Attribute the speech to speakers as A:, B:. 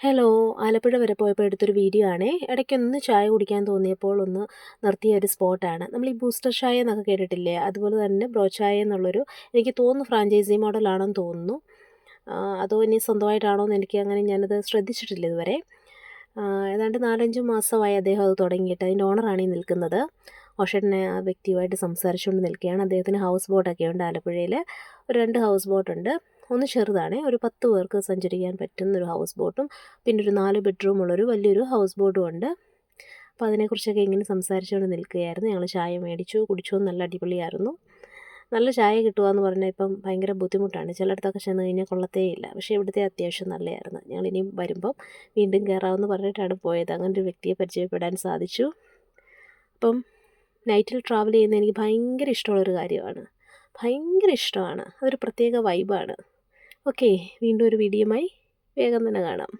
A: Hello Alappuzha വരെ പോയപ്പോൾ എടുത്തൊരു വീഡിയോ ആണേ. ഇടയ്ക്കൊന്ന് ചായ കുടിക്കാൻ തോന്നിയപ്പോൾ ഒന്ന് നിർത്തിയ ഒരു സ്പോട്ടാണ്. നമ്മൾ ഈ ബൂസ്റ്റർ ചായ എന്നൊക്കെ കേട്ടിട്ടില്ലേ? അതുപോലെ തന്നെ ബ്രോ ചായ എന്നുള്ളൊരു എനിക്ക് തോന്നുന്നു ഫ്രാഞ്ചൈസി മോഡലാണെന്ന് തോന്നുന്നു. അതോ ഇനി സ്വന്തമായിട്ടാണോ എന്ന് എനിക്ക് അങ്ങനെ ഞാനത് ശ്രദ്ധിച്ചിട്ടില്ല ഇതുവരെ. ഏതാണ്ട് നാലഞ്ച് മാസമായി അദ്ദേഹം അത് തുടങ്ങിയിട്ട് അതിന്റെ ഓണറാണ് ഈ നിൽക്കുന്നത്. ഓഷേട്ടനെ ആ വ്യക്തിയുമായിട്ട് സംസാരിച്ചുകൊണ്ട് നിൽക്കുകയാണ്. അദ്ദേഹത്തിന് ഹൗസ് ബോട്ടൊക്കെ ഉണ്ട് ആലപ്പുഴയിൽ ഒരു രണ്ട് ഹൗസ് ബോട്ടുണ്ട്. ഒന്ന് ചെറുതാണ് ഒരു പത്ത് പേർക്ക് സഞ്ചരിക്കാൻ പറ്റുന്ന ഒരു ഹൗസ് ബോട്ടും പിന്നെ ഒരു നാല് ബെഡ്റൂം ഉള്ളൊരു വലിയൊരു ഹൗസ് ബോട്ടും ഉണ്ട്. അപ്പോൾ അതിനെക്കുറിച്ചൊക്കെ ഇങ്ങനെ സംസാരിച്ചുകൊണ്ട് നിൽക്കുകയായിരുന്നു. ഞങ്ങൾ ചായ മേടിച്ചു കുടിച്ചു നല്ല അടിപൊളിയായിരുന്നു. നല്ല ചായ കിട്ടുക എന്ന് പറഞ്ഞാൽ ഇപ്പം ഭയങ്കര ബുദ്ധിമുട്ടാണ്. ചിലയിടത്തൊക്കെ ചെന്ന് കഴിഞ്ഞാൽ കൊള്ളത്തേ ഇല്ല. പക്ഷേ ഇവിടുത്തെ അത്യാവശ്യം നല്ലതായിരുന്നു ഞങ്ങൾ ഇനിയും വരുമ്പം വീണ്ടും കയറാമെന്ന് പറഞ്ഞിട്ടാണ് പോയത്. അങ്ങനെ ഒരു വ്യക്തിയെ പരിചയപ്പെടാൻ സാധിച്ചു. അപ്പം നൈറ്റിൽ ട്രാവൽ ചെയ്യുന്നത് എനിക്ക് ഭയങ്കര ഇഷ്ടമുള്ളൊരു കാര്യമാണ്. ഭയങ്കര ഇഷ്ടമാണ്. അതൊരു പ്രത്യേക വൈബാണ്. ഓക്കെ വീണ്ടും ഒരു വീഡിയോയുമായി വേഗം തന്നെ കാണാം.